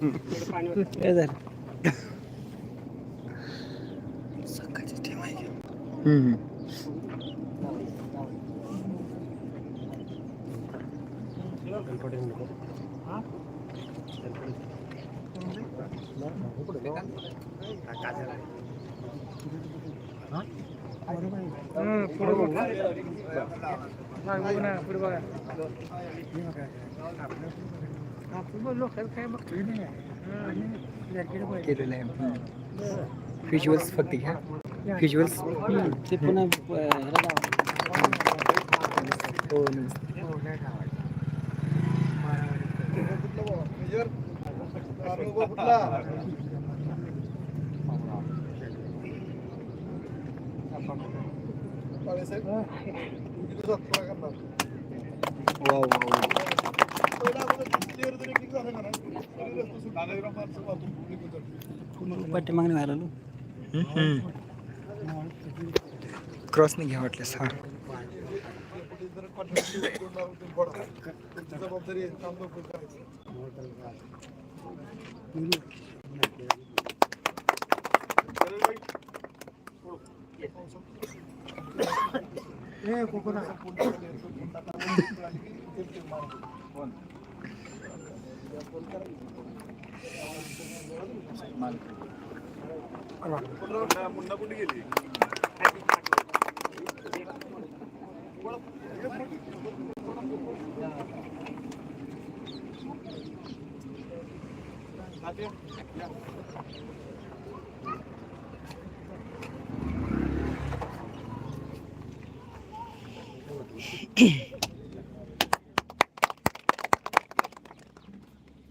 काय झालं सकाळची टीम आहे हम्म. केलेलं आहे व्हिज्युअल्स फक्त घ्या व्हिज्युअल्स ते पुन्हा. हो? पाठीमागणे व्हायला क्रॉस क्रॉसने घ्या वाटल्यास हा Yeah.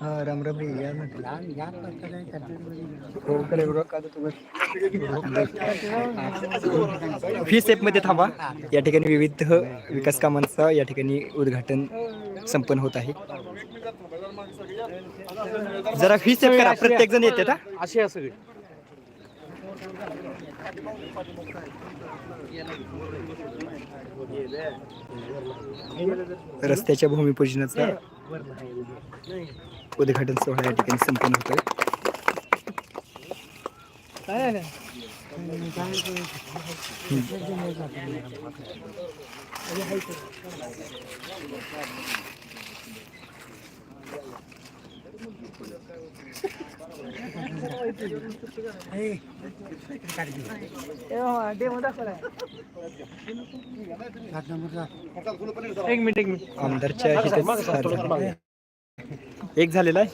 हा राम राम रे या ना फी स्टेपमध्ये थांबा. या ठिकाणी विविध विकास कामांचं या ठिकाणी उद्घाटन संपन्न होत आहे. जरा फी स्टेप करा. प्रत्येक जण येते अशी आहे सगळी रस्त्याच्या भूमिपूजनाचा उद्घाटन सोहळा या ठिकाणी संपन्न होतोय. एक मिनिट एक मिनिट. आमदारच्या. एक झालेला आहे?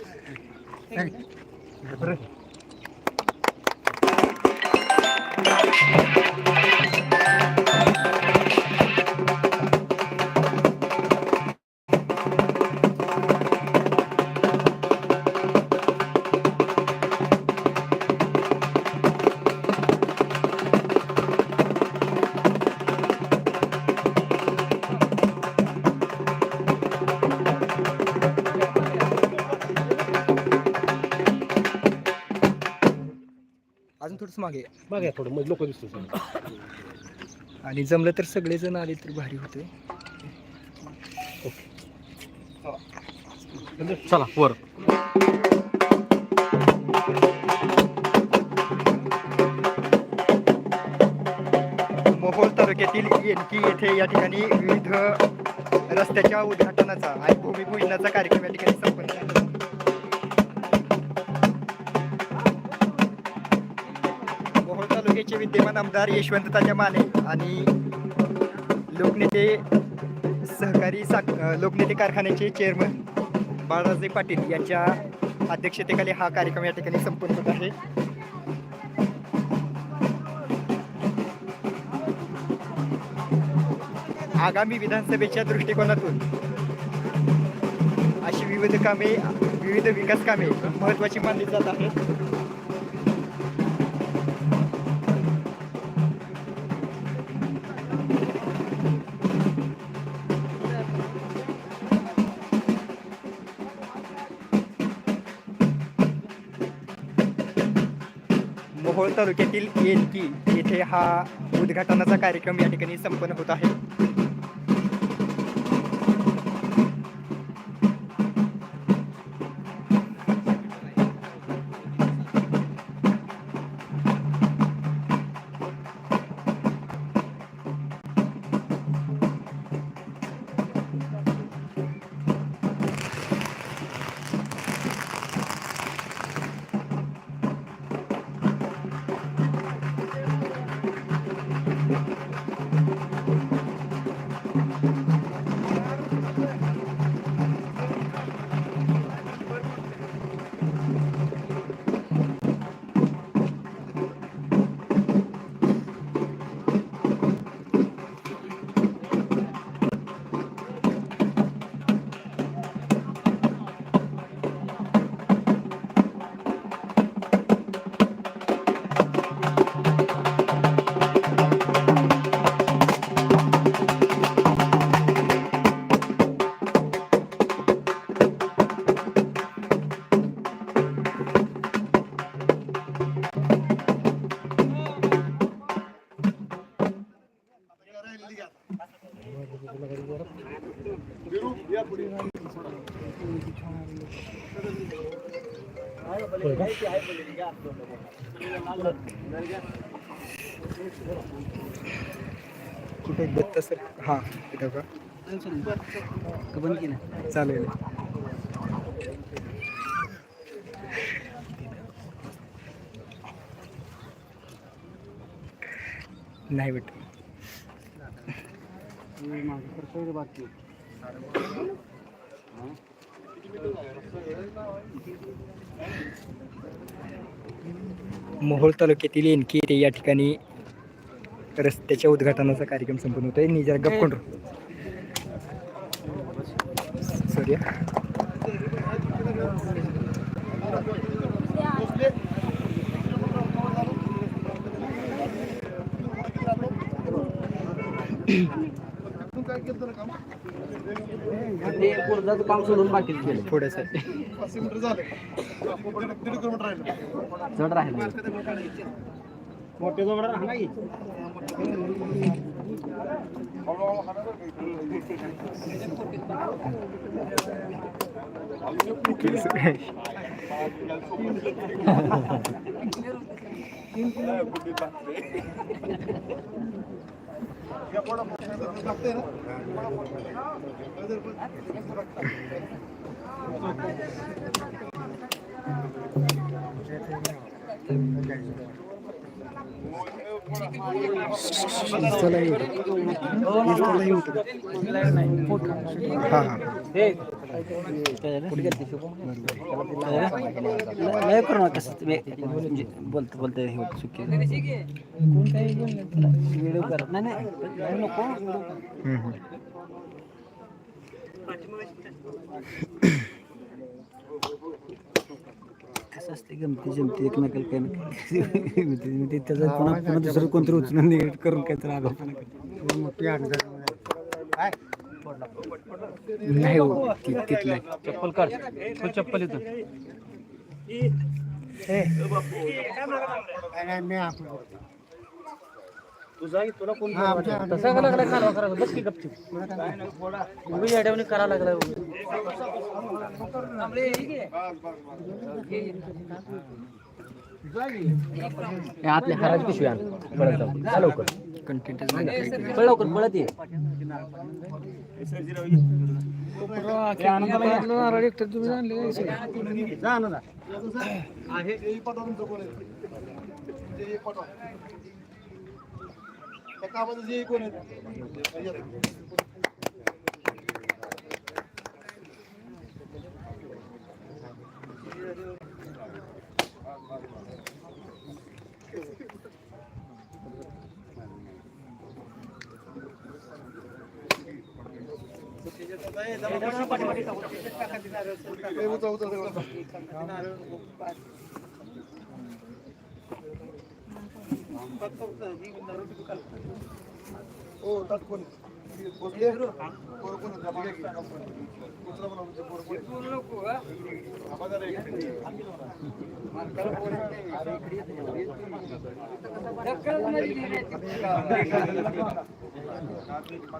थोडंच मागे. या. मागे थोडं म्हणजे लोक दिसतो आणि जमलं तर सगळेजण आले तर भारी होते. चला वर. मोहोळ तालुक्यातील येनकी येथे या ठिकाणी विविध रस्त्याच्या उद्घाटनाचा आणि भूमिपूजनाचा कार्यक्रम या ठिकाणी संपन्न झाला. तालुक्याचे विद्यमान आमदार यशवंत ताजा माने आणि लोकनेते सहकारी सा लोकनेते कारखान्याचे चेअरमन बाळराजे पाटील यांच्या अध्यक्षतेखाली हा कार्यक्रम या ठिकाणी संपन्न होत आहे. आगामी विधानसभेच्या दृष्टिकोनातून अशी विविध कामे विविध विकास कामे महत्वाची मानली जात आहेत. मोहोळ तालुक्यातील येनकी येथे हा उद्घाटनाचा कार्यक्रम या ठिकाणी संपन्न होत आहे. कुठे दत्त सर हां तिथं का चालेल. नाही भेट बाकी मोहोळ तालुक्यातील एनकी येथे या ठिकाणी रस्त्याच्या उद्घाटनाचा कार्यक्रम संपन्न होतोय. आहे जरा गप्प कोण सॉरी ते कोर्जाचं काम सोडून बाकी केलं. थोडंसं जड राहिलं. मोठे जवळ राहणार की. चला हां हां लय करू नका कसं तुम्ही हे होतं चुकी व्हिडिओ कर नाही नको व्हिडिओ कर. हम्म, हम्म. कसं असते गमती जमती एकमेकाला काही ना ते त्याचा पुन्हा पुन्हा दुसरं कोणतरी उचलून निघत करून काहीतरी आगाऊपणा करते. नाही हो ति- तिथलं चप्पल काढ तो चप्पल इथं तसा का लागला कालवा करायला बस की गपचूप. उभी येड्यावणी करा लागला आपल्या हाराची पिशवी आण. पळत जाऊ. लवकर. पळ लवकर पळत ये. টাকা দিন আর টাকা দিন আর ఓ తట్టుకొని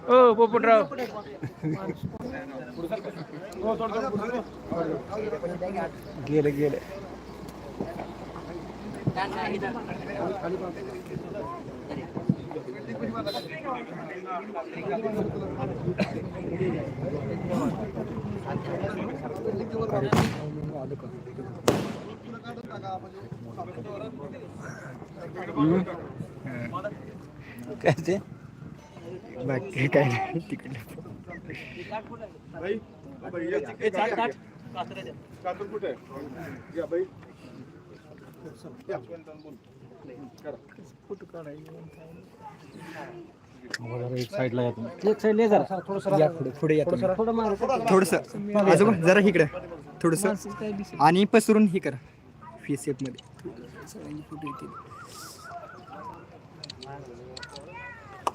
ఓ పోపుట్రావు గేలే గేలే काय ते बाकी काय नाही तिकडे एक साईडला या तुम्ही. एक साईड जरा या पुढे पुढे या तुम्ही. थोडं मार थोडस आजोबा जरा इकडे थोडस आणि पसरून हे करा फी सेपमध्ये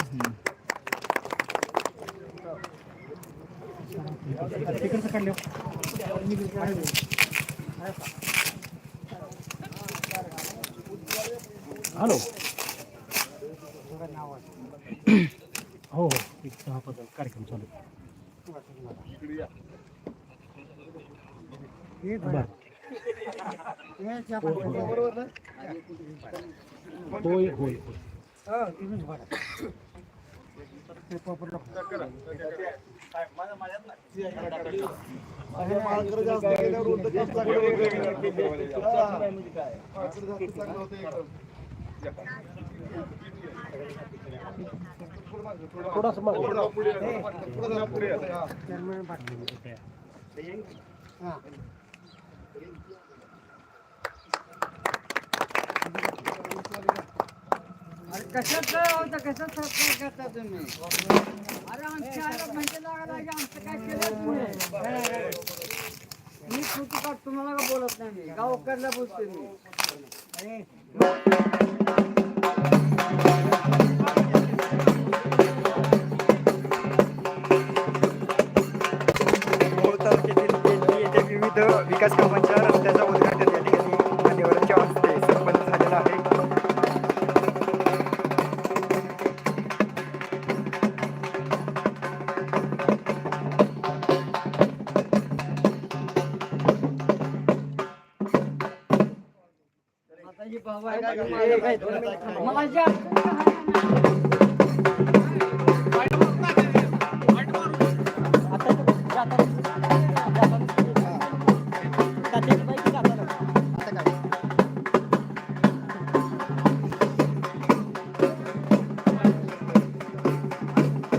हम्म. हॅलो हो हो एक सभापती कार्यक्रम चालू. आहे. होय होय होय. अरे कशात होता कशात सरकार करता तुम्ही अरे आमच्या आलं म्हणजे लागला की आमचं काय केलं तुम्ही मी कुठं तुम्हाला का बोलत नाही मी गाव उकडला मी माझ्या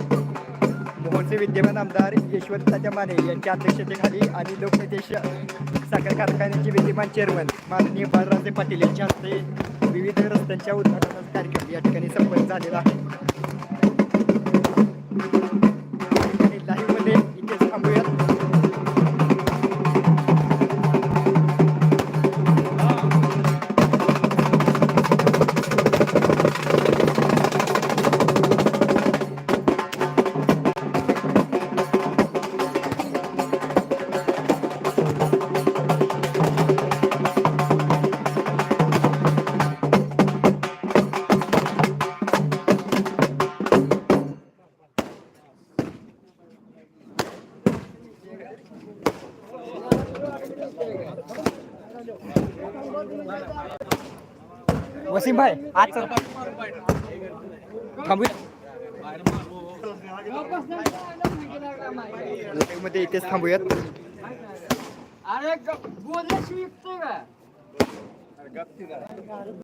मोहोळचे विद्यमान आमदार यशवंत माने यांच्या अध्यक्षतेखाली आणि लोकनेते श- साखर कारखान्याचे विद्यमान चेअरमन माननीय बाळराजे पाटील यांच्या हस्ते विविध रस्त्यांच्या उद्घाटनाचा कार्यक्रम या ठिकाणी संपन्न झालेला आहे. वसीम भाई आज थांबू मध्ये इथेच थांबूयात. अरे